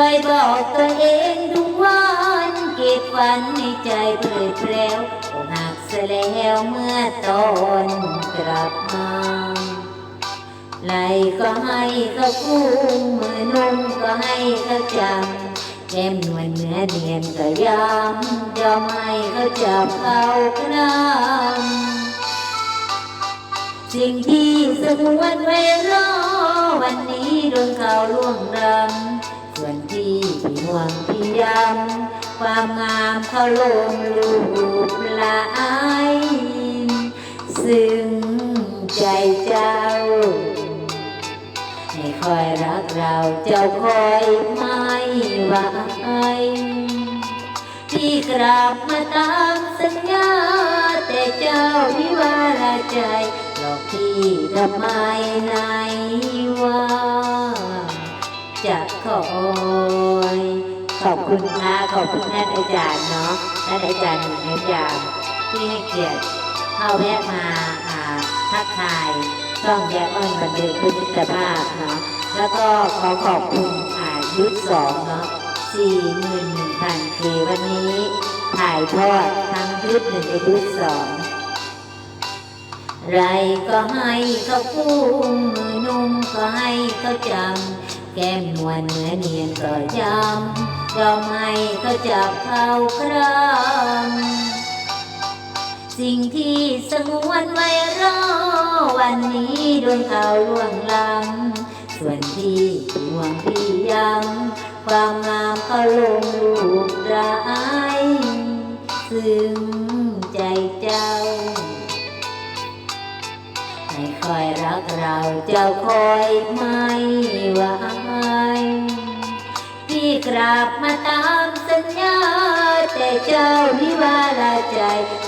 คอยบอกตัวเองทุกวันเก็บฝันในใจเปรยแปรวอกหักเสียแล้วเมื่อตอนกลับมาไหลก็ให้เขาคู่มือนุ่มก็ให้เขาจำแก้มนวลเนื้อเนียนก็ย้ำยอมให้เขาจับเขากรำสิ่งที่สงวนไว้รอวันนี้โดนเขาล่วงรำ วงพี่ย้ำความงามเขาลงรูปลายซึ่งใจเจ้า ให้คอยรักเราเจ้าคอยไม่ไหวที่กลับมาตามสัญญา แต่เจ้าวิวาราใจหลอกพี่ทำไมไหนว่าจะคอ ขอบคุณนะขอบคุณท่านอาจารย์เนาะท่านอาจารย์หนึ่งอาจารย์ที่ให้เกียรติเข้าแวะมาอ่าทักทายช่องแยกอ้อนบันเทิงคุณมิตรภาพเนาะแล้วก็ขอขอบคุณอ่ายุทธสองเนาะสี่หมื่นหนึ่งพันเควันนี้ถ่ายทอดทั้งยุทธหนึ่งกับยุทธสองไรก็ให้เขาคู่มือนุ่มก็ให้เขาจำแก้มนวลเนื้อเนียนก็จำ ยอมให้เขาจับเขาครำสิ่งที่สงวนไว้รอวันนี้โดนเขาล่วงล้ำส่วนที่ห่วงพี่ย้ำความงามเขาลงรูปร้ายซึ่งใจเจ้าให้คอยรักเราเจ้าคอยไม่หวพี่ กลับมาตามสัญญา แต่เจ้าวิวาลาใจ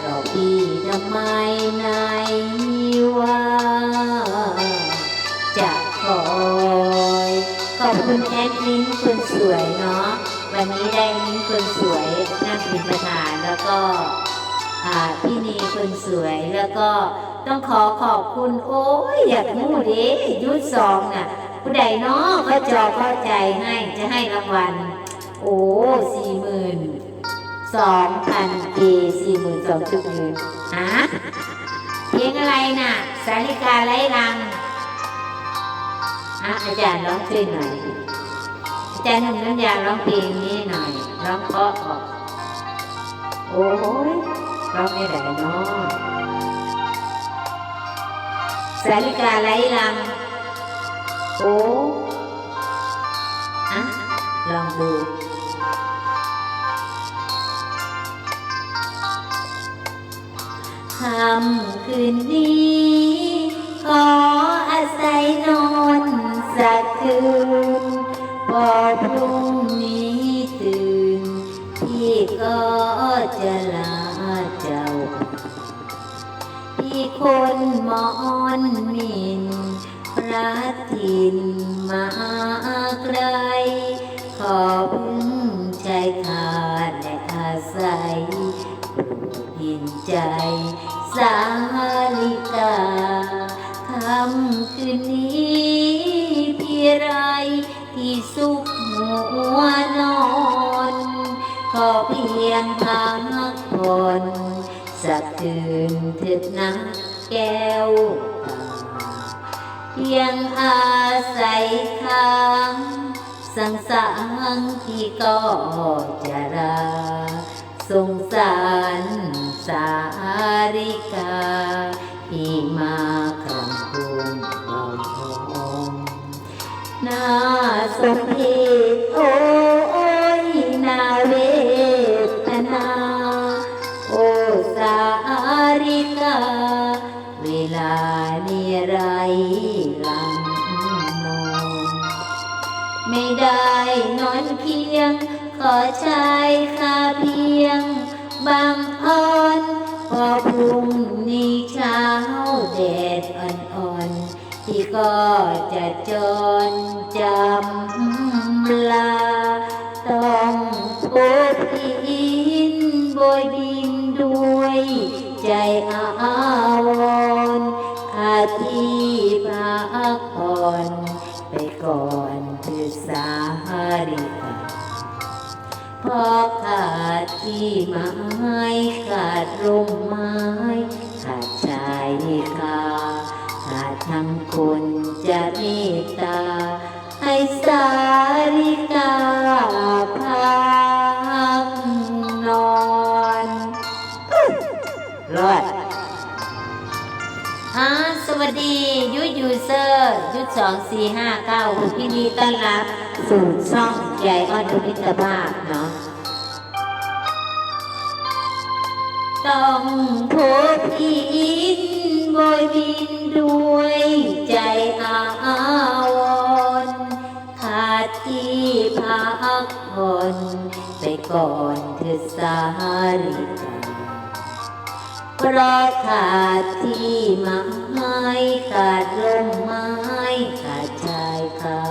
เราพี่ทำไมไหนว่าจะคอยขอบคุณแอดมินคนสวยเนาะวันนี้ได้มินคนสวยนั่งเป็นประธานแล้วก็อ่าพี่นีคนสวยแล้วก็ต้องขอขอบคุณโอ้ยอยากมูเด้ยุดสองน่ะผู้ใดเนาะเขาจอเข้าใจให้จะให้รางวัล โอ้สี่หมื่นสองพันเสี่หมื่นสองจุดหนึ่งฮะเพลงอะไรน่ะ สาริกาไร้รังอะอาจารย์ร้องช่วยหน่อย อาจารย์หนุ่มน้ำยาร้องเพลงนี้หน่อย ร้องเพราะออก โอ้ยร้องไม่ได้เนาะสาริกาไร้ลัง โอ้อะลองดู ค่ำคืนนี้ ขออาศัยนอนสักคืนพอพรุ่งนี้ตื่น พี่ก็จะลาเจ้า พี่คนมอนมินพระถิ่นมาไกล ขอพึ่งใจขาดและอาศัยหินใจ สาลิกาคำคืนนี้พี่ไรที่สุขหัวนอนขอเพียงพักผ่อนสักคืนเถิดนะแก้ว เพียงอาศัยค้างสังสางที่ก็จะราสงสาร สาริกาที่มาคำคูณเราทองนาสมเพชโอ้ยนาเวทนา โอสาริกา เวลานี้ไรลังนอนไม่ได้นอนเคียง ขอใช้ค่าเพียง บางอ่อนพอพรุ่งนี้เช้าแดดอ่อนๆที่ก็จะจรจำลา ต้องพบอินโบยบินด้วย ใจอาวรณ์ขาที่พักผ่อนไปก่อนคือสาหริกาเพราะขาดที่ไม้ขาดร่มไม้ ขาดชายคาขาดทั้งคนจะเมตตา ให้สาริกาพักนอนรอดอ่าสวัสดียุยยูเซอร์ยุดสองสี่ห้าเก้าพี่นีต้อนรับสู่ช่องใหญ่ออนทุนิตภาพเนาะ ต้องพบอินโบยบินด้วยใจอาวรขาดที่พักผ่อนไปก่อนเธอสาริกาเพราะขาดที่มักไม้ขาดลมไม้ขาดชายคา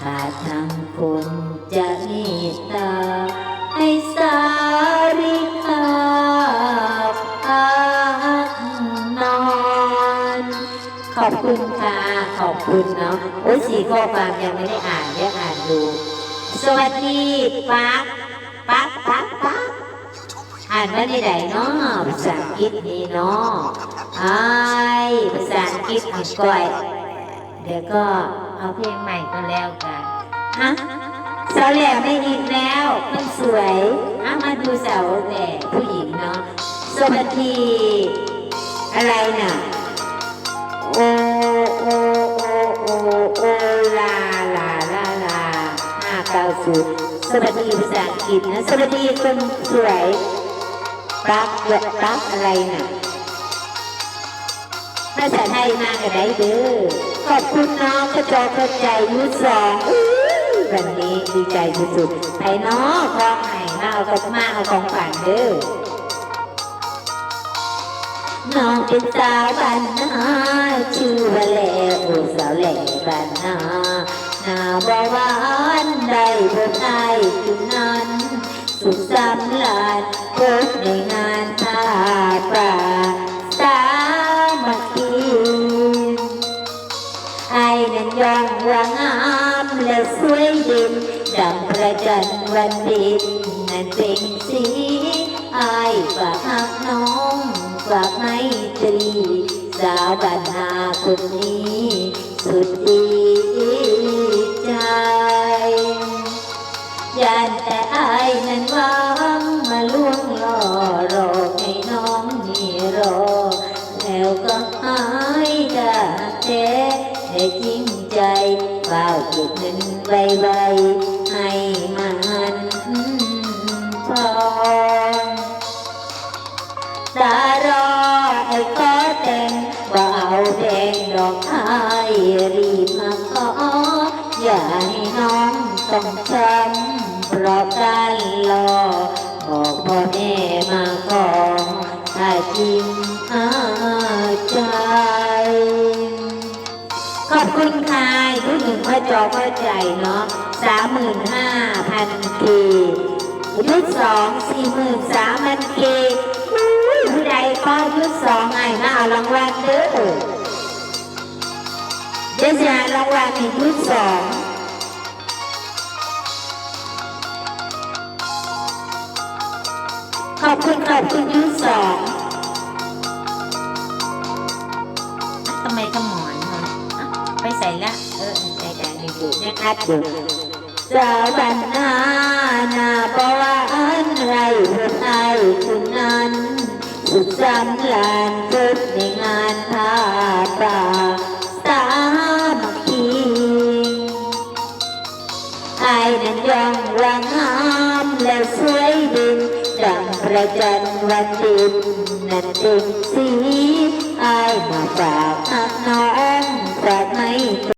ขาดทั้งคนจะเมตตา คุณเนาะโอ้ยสี่ข้อความยังไม่ได้อ่านเดี๋ยวอ่านดู สวัสดีปักปักปักปักอ่านว่าที่ไหนเนาะภาษาอังกฤษนี่เนาะไอ้ายภาษาอังกฤษอ่านก่อยเดี๋ยวก็เอาเพลงใหม่ก็แล้วกันฮะสาวแหล่ไม่อีกแล้วคนสวยอะมาดูสาวแหล่ผู้หญิงเนาะสวัสดีอะไรน่ะโอโอ ห้ายสวัสดีภาษาอังกฤษนะสวัสดีคนสวยปักเวะปักอะไรนะภาษาไทยมากันได้เด้อขอบคุณน้องกระจอกกระใจยุทธสองอือวันนี้ดีใจสุดๆไอ้น้องขอให้มาเอากับมาเอาของฝันเด้อน้องเป็นสาวบ้านนาชื่อว่าแหล่โอ้สาวแหล่บ้านนา หน้าบ่หวานได้พบนไอายจุดนั้น สุขสำลาญพบในงานทาป่าสามัคคีไอ้นั้นยองว่างามและสวยด่นดังพระจันวันเพ็ญนั้นเป็นสีไอ้ฝากหักน้องฝากไม่ตรีสาวบ้านนาคนนี้ สุดดี ใจยันแต่ไอ้นั้นวางมาล่วงล่อรอให้น้องนี่รอ แล้วก็หายจากแท้แต่จริงใจเฝ้าเก็บเงินใบใบ อย่าให้น้องต้องช้ำเพราะการรอบอกพ่อแม่มาขอถ้าจริงอาใจ ขอบคุณค่ะผู้หนึ่งพระจอพระใจเนาะสามหมื่นห้าพันกียุดสองสี่หมื่นสามพันกีผู้ใดก็ยุดสองไงมาเอารางวัลเด้อ เดี๋ยวจะหารางวัลในยุดสองขอบคุณขอบคุณยุดสองทำไมขมอนฮะอะไปใส่ละ เออใจใจหนึ่งอยู่นะคะดูสาวบันนานาบวาอันไรเพื่อนไอคุณนั้นสุดสำลานเกิดในงานผ้าป่าสา ระจันทร์วันดินนั้นเป็นสีไอ้มาฝากน้องฝากไม่